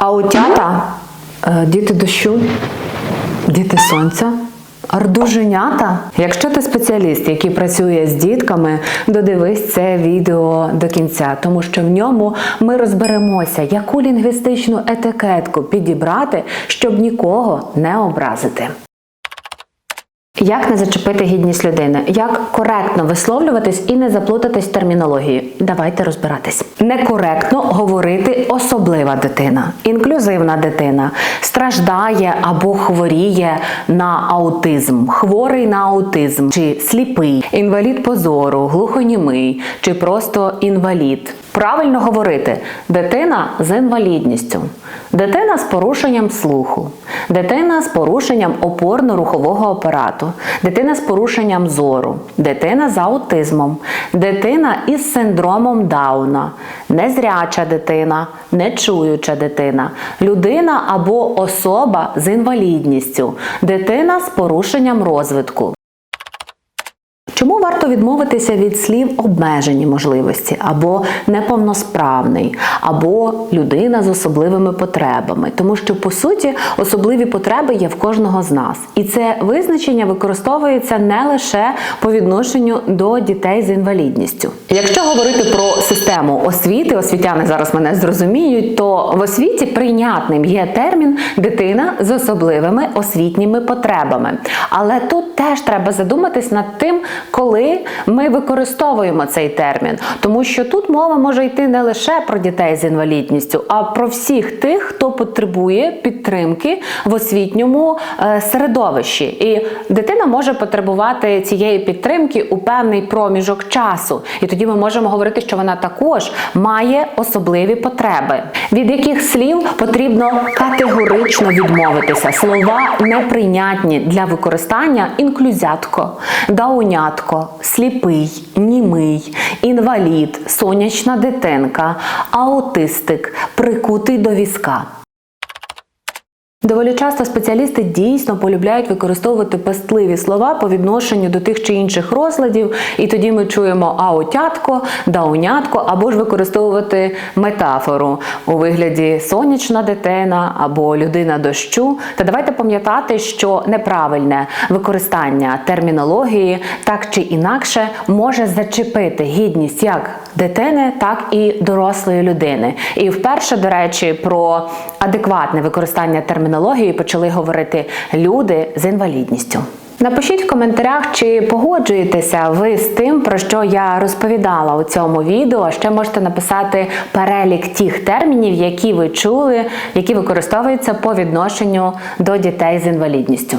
Аутята, е, діти дощу, діти сонця. Ардуженята. Якщо ти спеціаліст, який працює з дітками, додивись це відео до кінця, тому що в ньому ми розберемося, яку лінгвістичну етикетку підібрати, щоб нікого не образити. Як не зачепити гідність людини? Як коректно висловлюватись і не заплутатись в термінології? Давайте розбиратись. Некоректно говорити особлива дитина, інклюзивна дитина страждає або хворіє на аутизм, хворий на аутизм, чи сліпий, інвалід позору, глухонімий, чи просто інвалід. Правильно говорити дитина з інвалідністю, дитина з порушенням слуху, дитина з порушенням опорно-рухового апарату, дитина з порушенням зору, дитина з аутизмом, дитина із синдромом Дауна, незряча дитина, нечуюча дитина, людина або особа з інвалідністю, дитина з порушенням розвитку. Чому варто відмовитися від слів обмежені можливості, або неповносправний, або людина з особливими потребами? Тому що по суті особливі потреби є в кожного з нас, і це визначення використовується не лише по відношенню до дітей з інвалідністю. Якщо говорити про систему освіти, освітяни зараз мене зрозуміють, то в освіті прийнятним є термін дитина з особливими освітніми потребами. Але тут теж треба задуматись над тим, коли ми використовуємо цей термін, тому що тут мова може йти не лише про дітей з інвалідністю, а про всіх тих, хто потребує підтримки в освітньому е, середовищі. І дитина може потребувати цієї підтримки у певний проміжок часу. І тоді ми можемо говорити, що вона також має особливі потреби, від яких слів потрібно категорично відмовитися. Слова неприйнятні для використання інклюзятко, даунятко, сліпий, німий, інвалід, сонячна дитинка, аутистик, прикутий до візка. Доволі часто спеціалісти дійсно полюбляють використовувати пестливі слова по відношенню до тих чи інших розладів, і тоді ми чуємо аутятко, даунятко, або ж використовувати метафору у вигляді сонячна дитина або людина дощу. Та давайте пам'ятати, що неправильне використання термінології так чи інакше може зачепити гідність як дитини, так і дорослої людини. І вперше, до речі, про адекватне використання термінології почали говорити люди з інвалідністю. Напишіть в коментарях, чи погоджуєтеся ви з тим, про що я розповідала у цьому відео. Ще можете написати перелік тих термінів, які ви чули, які використовуються по відношенню до дітей з інвалідністю.